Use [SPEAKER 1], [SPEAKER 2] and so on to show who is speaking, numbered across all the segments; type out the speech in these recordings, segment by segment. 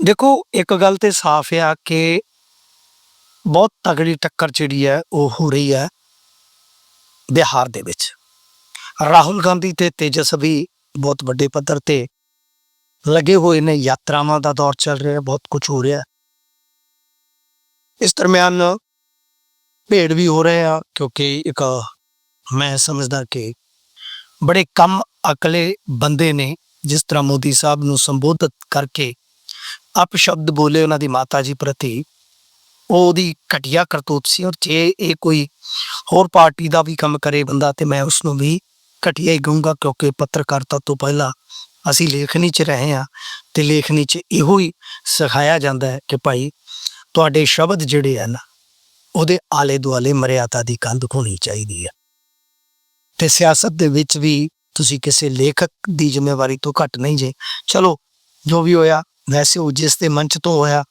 [SPEAKER 1] ਦੇਖੋ, ਇੱਕ ਗੱਲ ਤੇ ਸਾਫ਼ ਆ ਕਿ ਬਹੁਤ ਤਗੜੀ ਟੱਕਰ ਜਿਹੜੀ ਹੈ, ਉਹ ਹੋ ਰਹੀ ਹੈ ਬਿਹਾਰ ਦੇ ਵਿੱਚ। ਰਾਹੁਲ ਗਾਂਧੀ ਤੇ ਤੇਜਸਵੀ ਬਹੁਤ ਵੱਡੇ ਪੱਧਰ ਤੇ ਲੱਗੇ ਹੋਏ ਨੇ, ਯਾਤਰਾਵਾਂ ਦਾ ਦੌਰ ਚੱਲ ਰਿਹਾ ਬਹੁਤ ਕੁਝ ਹੋ ਰਿਹਾ ਇਸ ਦਰਮਿਆਨ ਭੇੜ ਵੀ ਹੋ ਰਹੇ ਆ, ਕਿਉਂਕਿ ਇੱਕ ਮੈਂ ਸਮਝਦਾ ਕਿ ਬੜੇ ਕਮ ਅਕਲੇ ਬੰਦੇ ਨੇ, ਜਿਸ ਤਰ੍ਹਾਂ ਮੋਦੀ ਸਾਹਿਬ ਨੂੰ ਸੰਬੋਧਿਤ ਕਰਕੇ ਅਪ ਸ਼ਬਦ ਬੋਲੇ ਉਹਨਾਂ ਦੀ ਮਾਤਾ ਜੀ ਪ੍ਰਤੀ, ਉਹ ਉਹਦੀ ਘਟੀਆ ਕਰਤੂਤ ਸੀ ਔਰ ਜੇ ਇਹ ਕੋਈ ਹੋਰ ਪਾਰਟੀ ਦਾ ਵੀ ਕੰਮ ਕਰੇ ਬੰਦਾ ਤੇ ਮੈਂ ਉਸ ਨੂੰ ਵੀ ਘਟੀਆ ਹੀ ਕਹੂੰਗਾ ਕਿਉਂਕਿ ਪੱਤਰਕਾਰਤਾ ਤੋਂ ਪਹਿਲਾਂ ਅਸੀਂ ਲੇਖਣੀ 'ਚ ਰਹੇ ਹਾਂ ਤੇ ਲੇਖਣੀ 'ਚ ਇਹੋ ਹੀ ਸਿਖਾਇਆ ਜਾਂਦਾ ਹੈ ਕਿ ਭਾਈ ਤੁਹਾਡੇ ਸ਼ਬਦ ਜਿਹੜੇ ਆ ਨਾ ਉਹਦੇ ਆਲੇ ਦੁਆਲੇ ਮਰਿਆਦਾ ਦੀ ਕੰਧ ਹੋਣੀ ਚਾਹੀਦੀ ਹੈ। ਤੇ ਸਿਆਸਤ ਦੇ ਵਿੱਚ ਵੀ ਤੁਸੀਂ ਕਿਸੇ ਲੇਖਕ ਦੀ ਜ਼ਿੰਮੇਵਾਰੀ ਤੋਂ ਘੱਟ ਨਹੀਂ ਜੇ। ਚਲੋ, ਜੋ ਵੀ ਹੋਇਆ ਵੈਸੇ ਉਹ ਜਿਸ ਦੇ ਮੰਚ ਤੋਂ ਹੋਇਆ,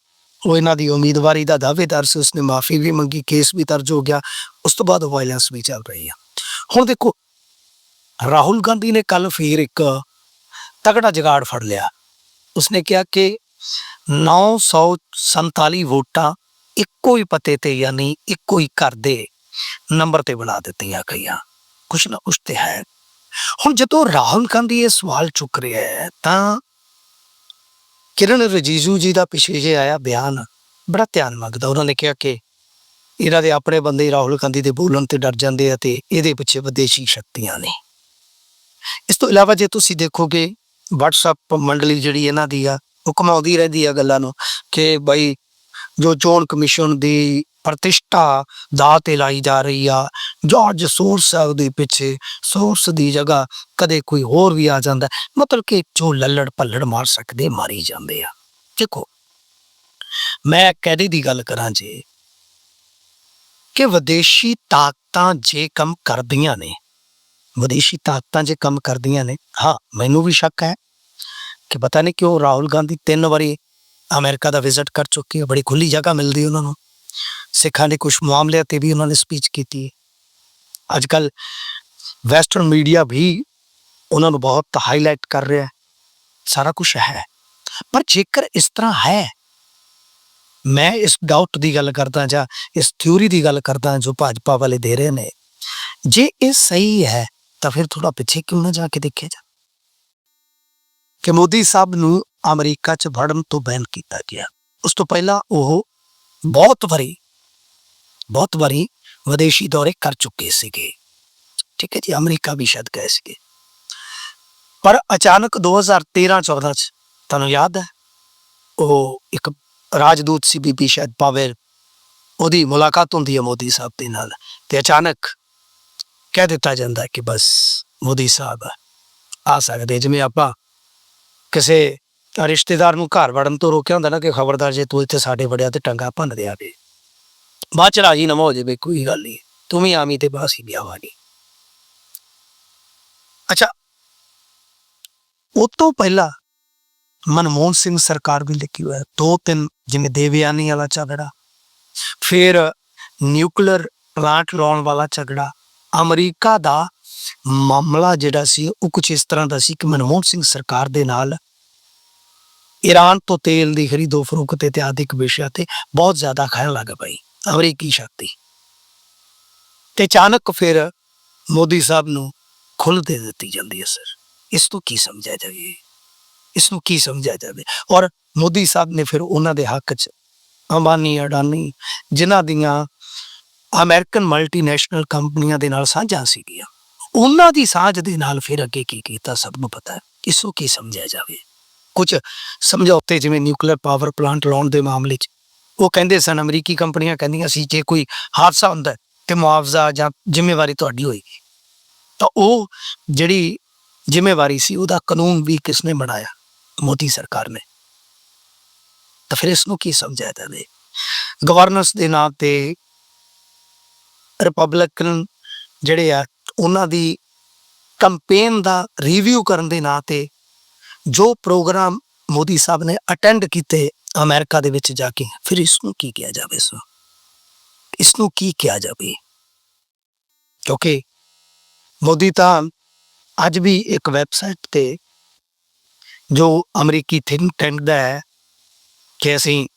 [SPEAKER 1] ਉਹ ਇਹਨਾਂ ਦੀ ਉਮੀਦਵਾਰੀ ਦਾ ਦਾਅਵੇਦਾਰ ਸੀ, ਉਸਨੇ ਮਾਫੀ ਵੀ ਮੰਗੀ, ਕੇਸ ਵੀ ਦਰਜ ਹੋ ਗਿਆ, ਉਸ ਤੋਂ ਬਾਅਦ ਵਾਇਲੈਂਸ ਵੀ ਚੱਲ ਰਹੀ ਆ। ਹੁਣ ਦੇਖੋ, ਰਾਹੁਲ ਗਾਂਧੀ ਨੇ ਕੱਲ ਫੇਰ ਇੱਕ ਤਗੜਾ ਜਗਾੜ ਫੜ ਲਿਆ। ਉਸਨੇ ਕਿਹਾ ਕਿ 947 ਵੋਟਾਂ ਇੱਕੋ ਹੀ ਪਤੇ ਤੇ ਯਾਨੀ ਇੱਕੋ ਹੀ ਘਰ ਦੇ ਨੰਬਰ ਤੇ ਬਣਾ ਦਿੱਤੀਆਂ ਗਈਆਂ। ਕੁਛ ਨਾ ਕੁਛ ਤੇ ਹੈ। ਹੁਣ ਜਦੋਂ ਰਾਹੁਲ ਗਾਂਧੀ ਇਹ ਸਵਾਲ ਚੁੱਕ ਰਿਹਾ ਹੈ, ਤਾਂ ਕਿਰਨ ਰਜੀਜੂ ਜੀ ਦਾ ਪਿਛੇ ਜੇ ਆਇਆ ਬਿਆਨ, ਬੜਾ ਧਿਆਨ ਮੰਗਦਾ ਉਹਨਾਂ ਨੇ ਕਿਹਾ ਕਿ ਇਹਨਾਂ ਦੇ ਆਪਣੇ ਬੰਦੇ ਰਾਹੁਲ ਗਾਂਧੀ ਦੇ ਬੋਲਣ ਤੇ ਡਰ ਜਾਂਦੇ ਆ ਤੇ ਇਹਦੇ ਪਿੱਛੇ ਵਿਦੇਸ਼ੀ ਸ਼ਕਤੀਆਂ ਨੇ। ਇਸ ਤੋਂ ਇਲਾਵਾ ਜੇ ਤੁਸੀਂ ਦੇਖੋਗੇ, WhatsApp ਮੰਡਲੀ ਜਿਹੜੀ ਇਹਨਾਂ ਦੀ ਆ, ਉਹ ਕਮਾਉਂਦੀ ਰਹਿੰਦੀ ਆ ਗੱਲਾਂ ਨੂੰ ਕਿ ਬਈ ਜੋ ਚੋਣ ਕਮਿਸ਼ਨ ਦੀ ਪ੍ਰਤਿਸ਼ਠਾ ਦਾ ਤੇ ਲਾਈ ਜਾ ਰਹੀ ਆ। ਜਾਰਜ ਸੋਰਸ ਆ ਉਹਦੇ ਪਿੱਛੇ ਸੋਰਸ ਦੀ ਜਗ੍ਹਾ ਕਦੇ ਕੋਈ ਹੋਰ ਵੀ ਆ ਜਾਂਦਾ ਮਤਲਬ ਕਿ ਜੋ ਲੱਲੜ ਭੱਲੜ ਮਾਰ ਸਕਦੇ, ਮਾਰੀ ਜਾਂਦੇ ਆ। ਦੇਖੋ, ਮੈਂ ਕਹਦੇ ਦੀ ਗੱਲ ਕਰਾਂ ਜੇ, ਕਿ ਵਿਦੇਸ਼ੀ ਤਾਕਤਾਂ ਜੇ ਕੰਮ ਕਰਦੀਆਂ ਨੇ, ਵਿਦੇਸ਼ੀ ਤਾਕਤਾਂ ਜੇ ਕੰਮ ਕਰਦੀਆਂ ਨੇ, ਹਾਂ, ਮੈਨੂੰ ਵੀ ਸ਼ੱਕ ਹੈ ਕਿ ਪਤਾ ਨਹੀਂ ਕਿਉਂ ਰਾਹੁਲ ਗਾਂਧੀ ਤਿੰਨ ਵਾਰੀ ਅਮਰੀਕਾ ਦਾ ਵਿਜ਼ਿਟ ਕਰ ਚੁੱਕੇ ਆ ਬੜੀ ਖੁੱਲੀ ਜਗ੍ਹਾ ਮਿਲਦੀ ਉਹਨਾਂ ਨੂੰ। ਸਿੱਖਾਂ ਦੇ ਕੁਝ ਮਾਮਲਿਆਂ ਤੇ ਵੀ ਉਹਨਾਂ ਨੇ ਸਪੀਚ ਕੀਤੀ। ਅੱਜ ਕੱਲ ਵੈਸਟਰਨ ਮੀਡੀਆ ਵੀ ਉਹਨਾਂ ਨੂੰ ਬਹੁਤ ਹਾਈਲਾਈਟ ਕਰ ਰਿਹਾ ਹੈ। ਸਾਰਾ ਕੁਝ ਹੈ। ਪਰ ਜੇਕਰ ਇਸ ਤਰ੍ਹਾਂ ਹੈ, ਮੈਂ ਇਸ ਡਾਊਟ ਦੀ ਗੱਲ ਕਰਦਾ ਜਾਂ ਇਸ ਥਿਊਰੀ ਦੀ ਗੱਲ ਕਰਦਾ ਜੋ ਭਾਜਪਾ ਵਾਲੇ ਦੇ ਰਹੇ ਨੇ, ਜੇ ਇਹ ਸਹੀ ਹੈ, ਤਾਂ ਫਿਰ ਥੋੜਾ ਪਿੱਛੇ ਕਿਉਂ ਨਾ ਜਾ ਕੇ ਦੇਖਿਆ ਜਾ ਕਿ ਮੋਦੀ ਸਾਹਿਬ ਨੂੰ ਅਮਰੀਕਾ 'ਚ ਵੜਨ ਤੋਂ ਬੈਨ ਕੀਤਾ ਗਿਆ। ਉਸ ਤੋਂ ਪਹਿਲਾਂ ਉਹ ਬਹੁਤ ਵਾਰੀ ਬਹੁਤ ਵਾਰੀ ਵਿਦੇਸ਼ੀ ਦੌਰੇ ਕਰ ਚੁੱਕੇ ਸੀਗੇ। ਠੀਕ ਹੈ ਜੀ, ਅਮਰੀਕਾ ਵੀ ਸ਼ਾਇਦ ਗਏ ਸੀਗੇ। ਪਰ ਅਚਾਨਕ 2013-14 ਚ ਤੁਹਾਨੂੰ ਯਾਦ ਹੈ? ਉਹ ਇੱਕ ਰਾਜਦੂਤ ਸੀ ਬੀਬੀ ਸ਼ਾਇਦ ਪਾਵੇਲ ਉਹਦੀ ਮੁਲਾਕਾਤ ਹੁੰਦੀ ਹੈ ਮੋਦੀ ਸਾਹਿਬ ਦੇ ਨਾਲ ਤੇ ਅਚਾਨਕ ਕਹਿ ਦਿੱਤਾ ਜਾਂਦਾ ਕਿ ਬਸ ਮੋਦੀ ਸਾਹਿਬ ਆ ਸਕਦੇ ਜਿਵੇਂ ਆਪਾਂ ਕਿਸੇ ਰਿਸ਼ਤੇਦਾਰ ਨੂੰ ਘਰ ਵੜਨ ਤੋਂ ਰੋਕਿਆ ਹੁੰਦਾ ਨਾ ਕਿ ਖਬਰਦਾਰ ਜੇ ਤੂੰ ਇੱਥੇ ਸਾਡੇ ਵੜਿਆ ਤੇ ਟੰਗਾ ਭੰਨ ਦਿਆ ਵੇ ਬਾਅਦ ਚ ਰਾਜੀ ਨਾ ਹੋ ਜਾਵੇ ਕੋਈ ਗੱਲ ਨਹੀਂ, ਤੂੰ ਵੀ ਆਵੀਂ ਤੇ ਬਾਸ ਹੀ ਨਹੀਂ ਅੱਛਾ, ਉਹ ਤੋਂ ਪਹਿਲਾਂ ਮਨਮੋਹਨ ਸਿੰਘ ਸਰਕਾਰ ਵੀ ਲਿਖੀ ਹੋਇਆ ਦੋ ਤਿੰਨ ਜਿਵੇਂ ਦੇਵਿਆਨੀ ਵਾਲਾ ਝਗੜਾ, ਫਿਰ ਨਿਊਕਲੀਅਰ ਪਲਾਂਟ ਲਾਉਣ ਵਾਲਾ ਝਗੜਾ, ਅਮਰੀਕਾ ਦਾ ਮਾਮਲਾ ਜਿਹੜਾ ਸੀ ਉਹ ਕੁਝ ਇਸ ਤਰ੍ਹਾਂ ਦਾ ਸੀ ਕਿ ਮਨਮੋਹਨ ਸਿੰਘ ਸਰਕਾਰ ਦੇ ਨਾਲ ਈਰਾਨ ਤੋਂ ਤੇਲ ਦੀ ਖਰੀਦੋ ਫਰੋਖਤ ਇਤਿਆਦਿਕ ਵਿਸ਼ਿਆਂ ਤੇ ਬਹੁਤ ਜ਼ਿਆਦਾ ਖਾਣ ਲੱਗ ਪਈ, ਅਮਰੀਕੀ ਸ਼ਕਤੀ। ਤੇ ਅਚਾਨਕ ਫਿਰ ਮੋਦੀ ਸਾਹਿਬ ਨੂੰ ਖੁੱਲ੍ਹ ਦੇ ਦਿੱਤੀ ਜਾਂਦੀ ਹੈ, ਸਰ। ਇਸ ਤੋਂ ਕੀ ਸਮਝਿਆ ਜਾਵੇ? ਇਸ ਨੂੰ ਕੀ ਸਮਝਿਆ ਜਾਵੇ? ਔਰ ਮੋਦੀ ਸਾਹਿਬ ਨੇ ਫਿਰ ਉਹਨਾਂ ਦੇ ਹੱਕ 'ਚ ਅੰਬਾਨੀ, ਅਡਾਨੀ, ਜਿਨ੍ਹਾਂ ਦੀਆਂ ਅਮਰੀਕਨ ਮਲਟੀਨੈਸ਼ਨਲ ਕੰਪਨੀਆਂ ਦੇ ਨਾਲ ਸਾਂਝਾਂ ਸੀਗੀਆਂ, ਉਹਨਾਂ ਦੀ ਸਾਂਝ ਦੇ ਨਾਲ ਫਿਰ ਅੱਗੇ ਕੀ ਕੀਤਾ, ਸਭ ਨੂੰ ਪਤਾ ਹੈ। ਇਸ ਨੂੰ ਕੀ ਸਮਝਿਆ ਜਾਵੇ? ਕੁਝ ਸਮਝੌਤੇ, ਜਿਵੇਂ ਨਿਊਕਲੀਅਰ ਪਾਵਰ ਪਲਾਂਟ ਲਾਉਣ ਦੇ ਮਾਮਲੇ 'ਚ। ਉਹ ਕਹਿੰਦੇ ਸਨ, ਅਮਰੀਕੀ ਕੰਪਨੀਆਂ ਕਹਿੰਦੀਆਂ ਸੀ, ਜੇ ਕੋਈ ਹਾਦਸਾ ਹੁੰਦਾ ਤੇ ਮੁਆਵਜ਼ਾ ਜਾਂ ਜ਼ਿੰਮੇਵਾਰੀ ਤੁਹਾਡੀ ਹੋਏਗੀ। ਤਾਂ ਉਹ ਜਿਹੜੀ ਜ਼ਿੰਮੇਵਾਰੀ ਸੀ, ਉਹਦਾ ਕਾਨੂੰਨ ਵੀ ਕਿਸਨੇ ਬਣਾਇਆ? ਮੋਦੀ ਸਰਕਾਰ ਨੇ। ਤਾਂ ਫਿਰ ਇਸ ਨੂੰ ਕੀ ਸਮਝਿਆ ਜਾਵੇ ਗਵਰਨੈਂਸ ਦੇ ਨਾਂ ਤੇ ਰਿਪਬਲਿਕਨ ਜਿਹੜੇ ਆ, ਉਹਨਾਂ ਦੀ ਕੰਪੇਨ ਦਾ ਰਿਵਿਊ ਕਰਨ ਦੇ ਨਾਂ ਤੇ ਜੋ ਪ੍ਰੋਗਰਾਮ ਮੋਦੀ ਸਾਹਿਬ ਨੇ ਅਟੈਂਡ ਕੀਤੇ ਅਮਰੀਕਾ ਦੇ ਵਿੱਚ ਜਾ ਕੇ, ਫਿਰ ਇਸ ਨੂੰ ਕੀ ਕਿਹਾ ਜਾਵੇ ਸੋ ਇਸ ਨੂੰ ਕੀ ਕਿਹਾ ਜਾਵੇ? ਕਿਉਂਕਿ ਮੋਦੀ ਤਾਂ ਅੱਜ ਵੀ ਇੱਕ ਵੈਬਸਾਈਟ ਤੇ ਜੋ ਅਮਰੀਕੀ ਥਿੰਕ ਟੈਂਕ ਦਾ ਹੈ ਕਿ ਅਸੀਂ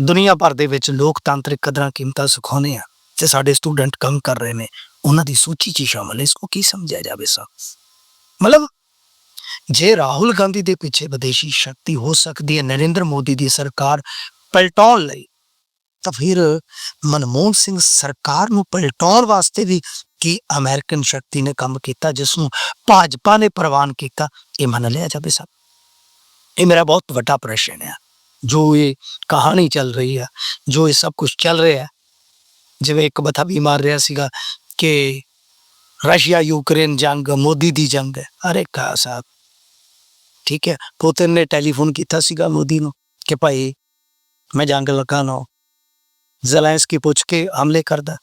[SPEAKER 1] ਦੁਨੀਆ ਭਰ ਦੇ ਵਿੱਚ ਲੋਕਤਾਂਤਰਿਕ ਕਦਰਾਂ ਕੀਮਤਾਂ ਸਿਖਾਉਂਦੇ ਆ ਤੇ ਸਾਡੇ ਸਟੂਡੈਂਟ ਕੰਮ ਕਰ ਰਹੇ ਨੇ, ਉਹਨਾਂ ਦੀ ਸੂਚੀ 'ਚ ਹੀ ਸ਼ਾਮਲ ਹੈ। ਇਸ ਨੂੰ ਕੀ ਸਮਝਿਆ ਜਾਵੇ ਸਰ? ਮਤਲਬ ਜੇ ਰਾਹੁਲ ਗਾਂਧੀ ਦੇ ਪਿੱਛੇ ਵਿਦੇਸ਼ੀ ਸ਼ਕਤੀ ਹੋ ਸਕਦੀ ਹੈ, ਨਰਿੰਦਰ ਮੋਦੀ ਦੀ ਸਰਕਾਰ ਪਲਟਾਉਣ ਲਈ, ਤਾਂ ਫਿਰ ਮਨਮੋਹਨ ਸਿੰਘ ਸਰਕਾਰ ਨੂੰ ਪਲਟਾਉਣ ਵਾਸਤੇ ਵੀ ਕੀ ਅਮਰੀਕਨ ਸ਼ਕਤੀ ਨੇ ਕੰਮ ਕੀਤਾ, ਜਿਸ ਨੂੰ ਭਾਜਪਾ ਨੇ ਪ੍ਰਵਾਨ ਕੀਤਾ, ਇਹ ਮੰਨ ਲਿਆ ਜਾਵੇ ਸਭ। ਇਹ ਮੇਰਾ ਬਹੁਤ ਵੱਡਾ ਪ੍ਰਸ਼ਨ ਹੈ ਜੋ ਇਹ ਕਹਾਣੀ ਚੱਲ ਰਹੀ ਹੈ ਜੋ ਇਹ ਸਭ ਕੁਝ ਚੱਲ ਰਿਹਾ ਹੈ ਜਿਵੇਂ ਇੱਕ ਬਥਾ ਵੀ ਮਾਰ ਰਿਹਾ ਸੀਗਾ ਕਿ ਰਸ਼ੀਆ ਯੂਕਰੇਨ ਜੰਗ, ਮੋਦੀ ਦੀ ਜੰਗ ਹੈ ਅਰੇ ਕਾ ਸਾਹਿਬ ਠੀਕ ਹੈ ਪੁਤਿਨ ਨੇ ਟੈਲੀਫੋਨ ਕੀਤਾ ਸੀਗਾ ਮੋਦੀ ਨੂੰ ਕਿ ਭਾਈ ਮੈਂ ਜੰਗ ਲਗਾਣਾ ਜ਼ੈਲੈਂਸਕੀ ਪੁੱਛ ਕੇ ਹਮਲੇ ਕਰਦਾ,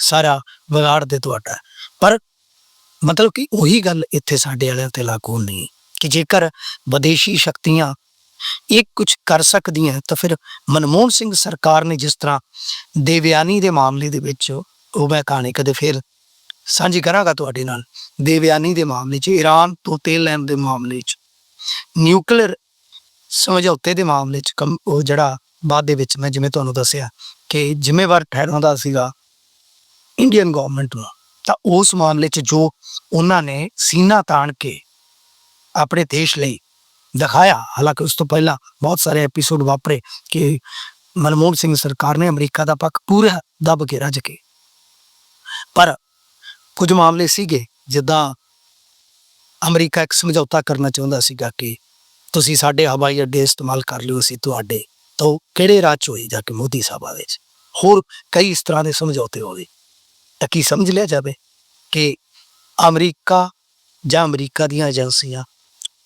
[SPEAKER 1] ਸਾਰਾ ਵਿਗਾੜ ਦੇ ਤੁਹਾਡਾ। ਪਰ ਮਤਲਬ ਕਿ ਉਹੀ ਗੱਲ ਇੱਥੇ ਸਾਡੇ ਵਾਲਿਆਂ ਤੇ ਲਾਗੂ ਨਹੀਂ ਕਿ ਜੇਕਰ ਵਿਦੇਸ਼ੀ ਸ਼ਕਤੀਆਂ ਇਹ ਕੁਝ ਕਰ ਸਕਦੀਆਂ ਤਾਂ ਫਿਰ ਮਨਮੋਹਨ ਸਿੰਘ ਸਰਕਾਰ ਨੇ ਜਿਸ ਤਰ੍ਹਾਂ ਦੇਵਿਆਨੀ ਦੇ ਮਾਮਲੇ ਦੇ ਵਿੱਚ ਉਹ ਮੈਂ ਕਹਾਣੀ ਕਦੇ ਫਿਰ ਸਾਂਝੀ ਕਰਾਂਗਾ ਤੁਹਾਡੇ ਨਾਲ ਦੇਵਿਆਨੀ ਦੇ ਮਾਮਲੇ 'ਚ, ਈਰਾਨ ਤੋਂ ਤੇਲ ਲੈਣ ਦੇ ਮਾਮਲੇ 'ਚ, ਨਿਊਕਲੀਅਰ ਸਮਝੌਤੇ ਦੇ ਮਾਮਲੇ 'ਚ ਉਹ ਜਿਹੜਾ ਬਾਅਦ ਦੇ ਵਿੱਚ ਮੈਂ ਜਿਵੇਂ ਤੁਹਾਨੂੰ ਦੱਸਿਆ ਕਿ ਜ਼ਿੰਮੇਵਾਰ ਠਹਿਰਾਉਂਦਾ ਸੀਗਾ ਇੰਡੀਅਨ ਗਵਰਨਮੈਂਟ ਨੂੰ, ਤਾਂ ਉਸ ਮਾਮਲੇ 'ਚ ਜੋ ਉਹਨਾਂ ਨੇ ਸੀਨਾ ਤਾਣ ਕੇ ਆਪਣੇ ਦੇਸ਼ ਲਈ ਦਿਖਾਇਆ, ਹਾਲਾਂਕਿ ਉਸ ਤੋਂ ਪਹਿਲਾਂ ਬਹੁਤ ਸਾਰੇ ਐਪੀਸੋਡ ਵਾਪਰੇ ਕਿ ਮਨਮੋਹਨ ਸਿੰਘ ਸਰਕਾਰ ਨੇ ਅਮਰੀਕਾ ਦਾ ਪੱਖ ਪੂਰਾ ਦੱਬ ਕੇ ਰੱਜ ਕੇ ਪਰ ਕੁਝ ਮਾਮਲੇ ਸੀਗੇ, ਜਿੱਦਾਂ ਅਮਰੀਕਾ ਇੱਕ ਸਮਝੌਤਾ ਕਰਨਾ ਚਾਹੁੰਦਾ ਸੀਗਾ ਕਿ ਤੁਸੀਂ ਸਾਡੇ ਹਵਾਈ ਅੱਡੇ ਇਸਤੇਮਾਲ ਕਰ ਲਿਓ, ਅਸੀਂ ਤੁਹਾਡੇ ਤਾਂ ਉਹ ਕਿਹੜੇ ਰਾਜ 'ਚ ਹੋਈ ਜਾ ਕੇ ਮੋਦੀ ਸਾਹਿਬ ਵਿੱਚ ਹੋਰ ਕਈ ਇਸ ਤਰ੍ਹਾਂ ਦੇ ਸਮਝੌਤੇ ਹੋਵੇ। ਤਾਂ ਕੀ ਸਮਝ ਲਿਆ ਜਾਵੇ ਕਿ ਅਮਰੀਕਾ ਜਾਂ ਅਮਰੀਕਾ ਦੀਆਂ ਏਜੰਸੀਆਂ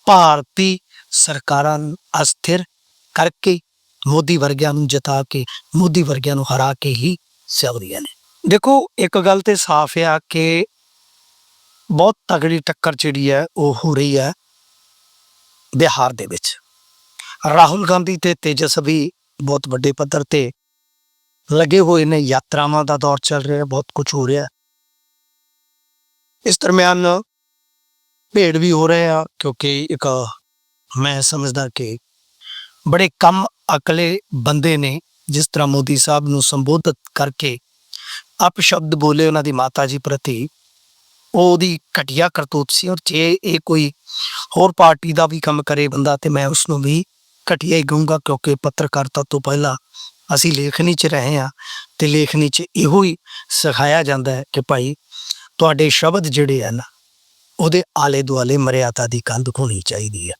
[SPEAKER 1] ਭਾਰਤੀ ਸਰਕਾਰਾਂ ਨੂੰ ਅਸਥਿਰ ਕਰਕੇ ਮੋਦੀ ਵਰਗਿਆਂ ਨੂੰ ਜਿਤਾ ਕੇ, ਮੋਦੀ ਵਰਗਿਆਂ ਨੂੰ ਹਰਾ ਕੇ ਹੀ ਸਕਦੀਆਂ ਨੇ? ਦੇਖੋ, ਇੱਕ ਗੱਲ ਤੇ ਸਾਫ਼ ਆ ਕਿ ਬਹੁਤ ਤਗੜੀ ਟੱਕਰ ਜਿਹੜੀ ਹੈ, ਉਹ ਹੋ ਰਹੀ ਹੈ ਬਿਹਾਰ ਦੇ ਵਿੱਚ। ਰਾਹੁਲ ਗਾਂਧੀ ਤੇ ਤੇਜਸਵੀ ਬਹੁਤ ਵੱਡੇ ਪੱਧਰ ਤੇ ਲੱਗੇ ਹੋਏ ਨੇ, ਯਾਤਰਾਵਾਂ ਦਾ ਦੌਰ ਚੱਲ ਰਿਹਾ, ਬਹੁਤ ਕੁਝ ਹੋ ਰਿਹਾ। ਇਸ ਦਰਮਿਆਨ ਭੇੜ ਵੀ ਹੋ ਰਹੇ ਆ, ਕਿਉਂਕਿ ਇੱਕ ਮੈਂ ਸਮਝਦਾ ਕਿ ਬੜੇ ਕਮ ਅਕਲੇ ਬੰਦੇ ਨੇ, ਜਿਸ ਤਰ੍ਹਾਂ ਮੋਦੀ ਸਾਹਿਬ ਨੂੰ ਸੰਬੋਧਿਤ ਕਰਕੇ ਅਪਸ਼ਬਦ ਬੋਲੇ ਉਹਨਾਂ ਦੀ ਮਾਤਾ ਜੀ ਪ੍ਰਤੀ, ਉਹ ਉਹਦੀ ਘਟੀਆ ਕਰਤੂਤ ਸੀ ਔਰ ਜੇ ਇਹ ਕੋਈ ਹੋਰ ਪਾਰਟੀ ਦਾ ਵੀ ਕੰਮ ਕਰੇ ਬੰਦਾ ਤੇ ਮੈਂ ਉਸ ਨੂੰ ਵੀ ਘਟੀਆ ਹੀ ਕਹੂੰਗਾ ਕਿਉਂਕਿ ਪੱਤਰਕਾਰਤਾ ਤੋਂ ਪਹਿਲਾਂ ਅਸੀਂ ਲੇਖਣੀ 'ਚ ਰਹੇ ਹਾਂ ਤੇ ਲੇਖਣੀ 'ਚ ਇਹੋ ਹੀ ਸਿਖਾਇਆ ਜਾਂਦਾ ਹੈ ਕਿ ਭਾਈ ਤੁਹਾਡੇ ਸ਼ਬਦ ਜਿਹੜੇ ਆ ਨਾ ਉਹਦੇ ਆਲੇ ਦੁਆਲੇ ਮਰਿਆਦਾ ਦੀ ਕੰਧ ਹੋਣੀ ਚਾਹੀਦੀ ਹੈ।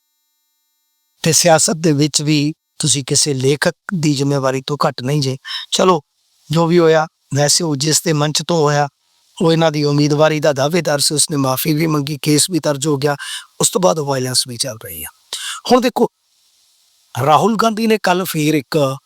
[SPEAKER 1] ਤੇ ਸਿਆਸਤ ਦੇ ਵਿੱਚ ਵੀ ਤੁਸੀਂ ਕਿਸੇ ਲੇਖਕ ਦੀ ਜ਼ਿੰਮੇਵਾਰੀ ਤੋਂ ਘੱਟ ਨਹੀਂ ਜੇ। ਚਲੋ, ਜੋ ਵੀ ਹੋਇਆ ਵੈਸੇ ਉਹ ਜਿਸ ਦੇ ਮੰਚ ਤੋਂ ਹੋਇਆ, ਉਹ ਇਹਨਾਂ ਦੀ ਉਮੀਦਵਾਰੀ ਦਾ ਦਾਅਵੇਦਾਰ ਸੀ, ਉਸਨੇ ਮਾਫੀ ਵੀ ਮੰਗੀ, ਕੇਸ ਵੀ ਦਰਜ ਹੋ ਗਿਆ, ਉਸ ਤੋਂ ਬਾਅਦ ਵਾਇਲੈਂਸ ਵੀ ਚੱਲ ਰਹੀ ਆ। ਹੁਣ ਦੇਖੋ, ਰਾਹੁਲ ਗਾਂਧੀ ਨੇ ਕੱਲ ਫੇਰ ਇੱਕ